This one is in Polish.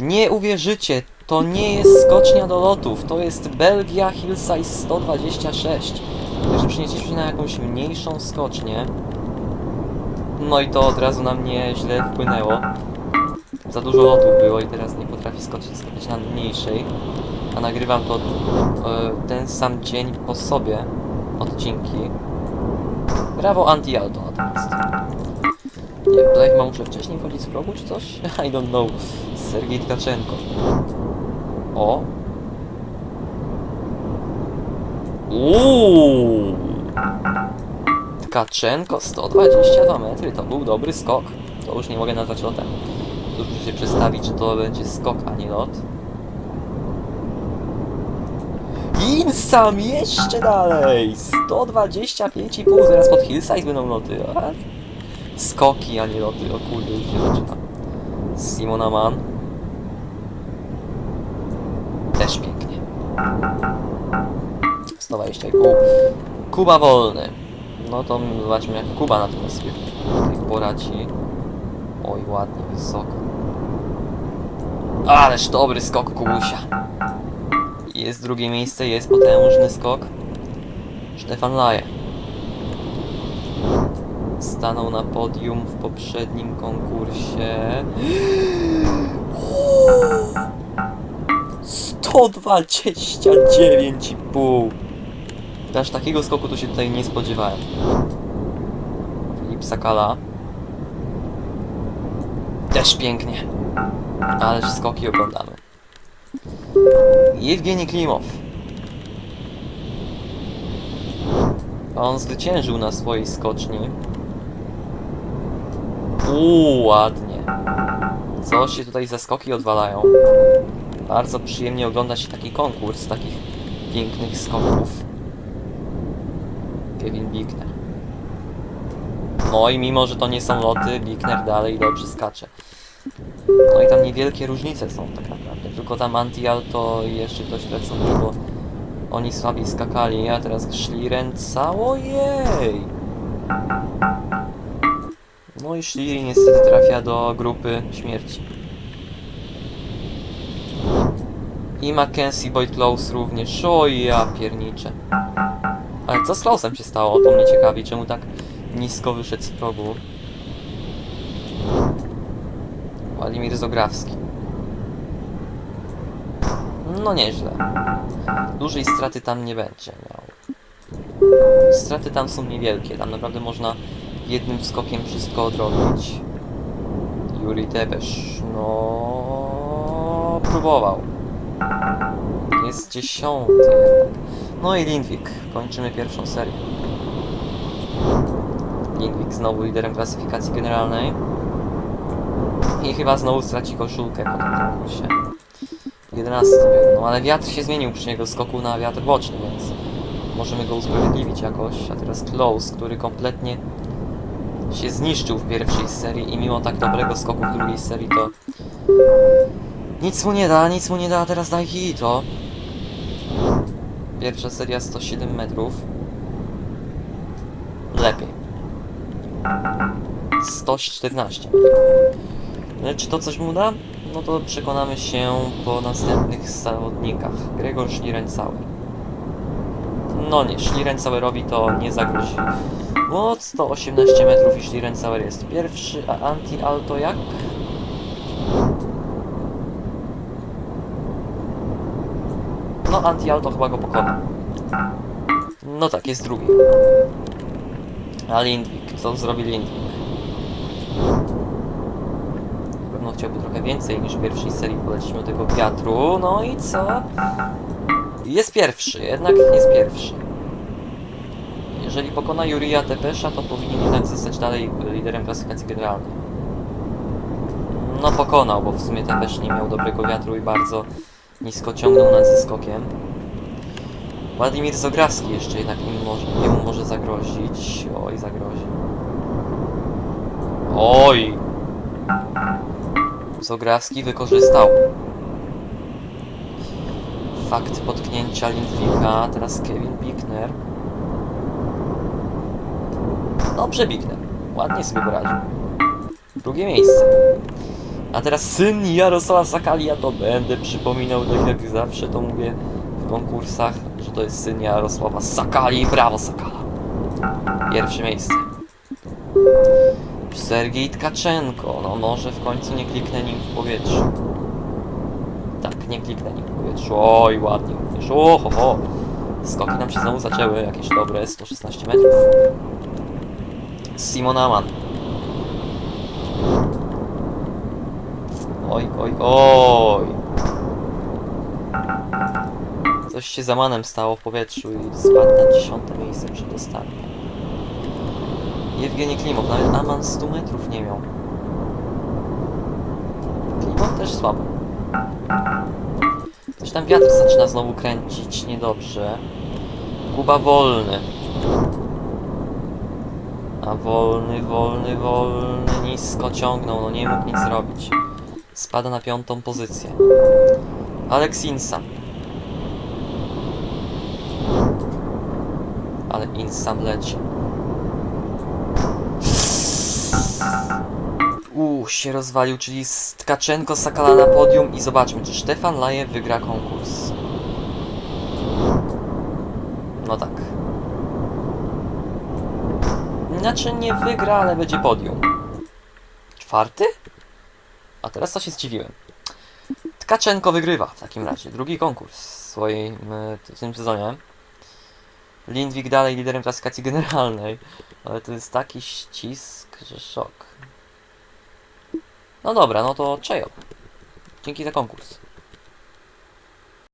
Nie uwierzycie, to nie jest skocznia do lotów, to jest Belgia Hillside 126. Także przenieśliśmy się na jakąś mniejszą skocznię. No i to od razu na mnie źle wpłynęło. Za dużo lotów było i teraz nie potrafię skoczyć, skoczyć na mniejszej. A nagrywam to e, ten sam dzień po sobie odcinki. Brawo anti-auto natomiast. Wiem, tutaj chyba muszę wcześniej wchodzić z progu czy coś? I don't know. Sergiej Tkaczenko. O! Uuu! Tkaczenko 122 metry, to był dobry skok. To już nie mogę nazwać lotem. Tu muszę się przestawić, że to będzie skok, a nie lot. Insam jeszcze dalej! 125,5 zaraz pod Hillside będą loty. Skoki, a nie loty. O kurde, już się zaczyna. Simona Mann. Też pięknie. 120,5. Kuba wolny. No to zobaczmy jak Kuba na tym sobie poradzi. Oj, ładnie, wysoko. Ależ dobry skok Kubusia. Jest drugie miejsce, jest potężny skok. Stefan Laje. Stanął na podium w poprzednim konkursie. 129,5 Aż takiego skoku to się tutaj nie spodziewałem. Filip Sakala. Też pięknie. Ależ skoki oglądamy. Jewgeni Klimow. On zwyciężył na swojej skoczni. Uuu, ładnie. Co się tutaj za skoki odwalają. Bardzo przyjemnie ogląda się taki konkurs takich pięknych skoków. Kevin Bickner. No i mimo, że to nie są loty, Bickner dalej dobrze skacze. No i tam niewielkie różnice są tak naprawdę. Tylko tam anti-alto i jeszcze ktoś lecą, bo oni słabiej skakali, a teraz szli ręca. Ojej! No i Schlieri niestety trafia do grupy śmierci. I Mackenzie Boyd Close również. O ja pierniczę. Ale co z Klausem się stało? To mnie ciekawi, czemu tak nisko wyszedł z progu. Władimir Zograwski. No nieźle. Dużej straty tam nie będzie miał. Straty tam są niewielkie, tam naprawdę można jednym skokiem wszystko odrobić. Juri Tebesz, no próbował. Jest dziesiąty. No i Lindwik. Kończymy pierwszą serię. Lindwik znowu liderem klasyfikacji generalnej. I chyba znowu straci koszulkę po tym konkursie. 11 no ale wiatr się zmienił przy jego skoku na wiatr boczny, więc możemy go usprawiedliwić jakoś. A teraz Close, który kompletnie się zniszczył w pierwszej serii i mimo tak dobrego skoku w drugiej serii to nic mu nie da, nic mu nie da, teraz daj hito. Pierwsza seria 107 metrów. Lepiej. 114 Ale czy to coś mu da? No to przekonamy się po następnych zawodnikach. Gregor Schlierencauer. No nie, Schlierencauerowi to nie zagrozi. No, 118 metrów i Schlierencauer jest pierwszy, a anti-alto jak? No, anti-alto chyba go pokona. No tak, jest drugi. A Lindwik, co zrobi Lindwik? Na pewno chciałby trochę więcej niż w pierwszej serii poleciśmy do tego wiatru. No i co? Jest pierwszy, jednak jest pierwszy. Jeżeli pokona Jurija Tepesza, to powinien jednak zostać dalej liderem klasyfikacji generalnej. No pokonał, bo w sumie Tepesz nie miał dobrego wiatru i bardzo nisko ciągnął nad zeskokiem. Władimir Zograwski jeszcze jednak im może, może zagrozić. Oj, zagrozi. Oj! Zograwski wykorzystał fakt potknięcia Lindwika, teraz Kevin Bickner. Dobrze Bickner, ładnie sobie poradził. Drugie miejsce. A teraz syn Jarosława Sakali, ja to będę przypominał, tak jak zawsze to mówię w konkursach, że to jest syn Jarosława Sakali. Brawo Sakala. Pierwsze miejsce. Sergiej Tkaczenko. No może w końcu nie kliknę nim w powietrzu. Tak, nie kliknę nim w powietrzu. Oj, ładnie również. O, ho, ho. Skoki nam się znowu zaczęły, jakieś dobre 116 metrów. Simon Aman. Oj, oj, oj. Coś się z Amanem stało w powietrzu i spadł na dziesiąte miejsce przedostatnie. Jewgeni Klimow, nawet Aman 100 metrów nie miał. Klimow też słabo. Coś tam wiatr zaczyna znowu kręcić niedobrze. Kuba wolny. A wolny, wolny, wolny nisko ciągnął, no nie mógł nic zrobić. Spada na piątą pozycję. Alex Insam. Ale Insam leci. Uuu, się rozwalił, czyli Tkaczenko, Sakala na podium i zobaczmy, czy Stefan Laje wygra konkurs. No tak. Znaczy nie wygra, ale będzie podium. Czwarty? A teraz to się zdziwiłem. Tkaczenko wygrywa w takim razie. Drugi konkurs w swoim e, w tym sezonie. Lindwik dalej liderem klasyfikacji generalnej. Ale to jest taki ścisk, że szok. No dobra, no to czejo. Dzięki za konkurs.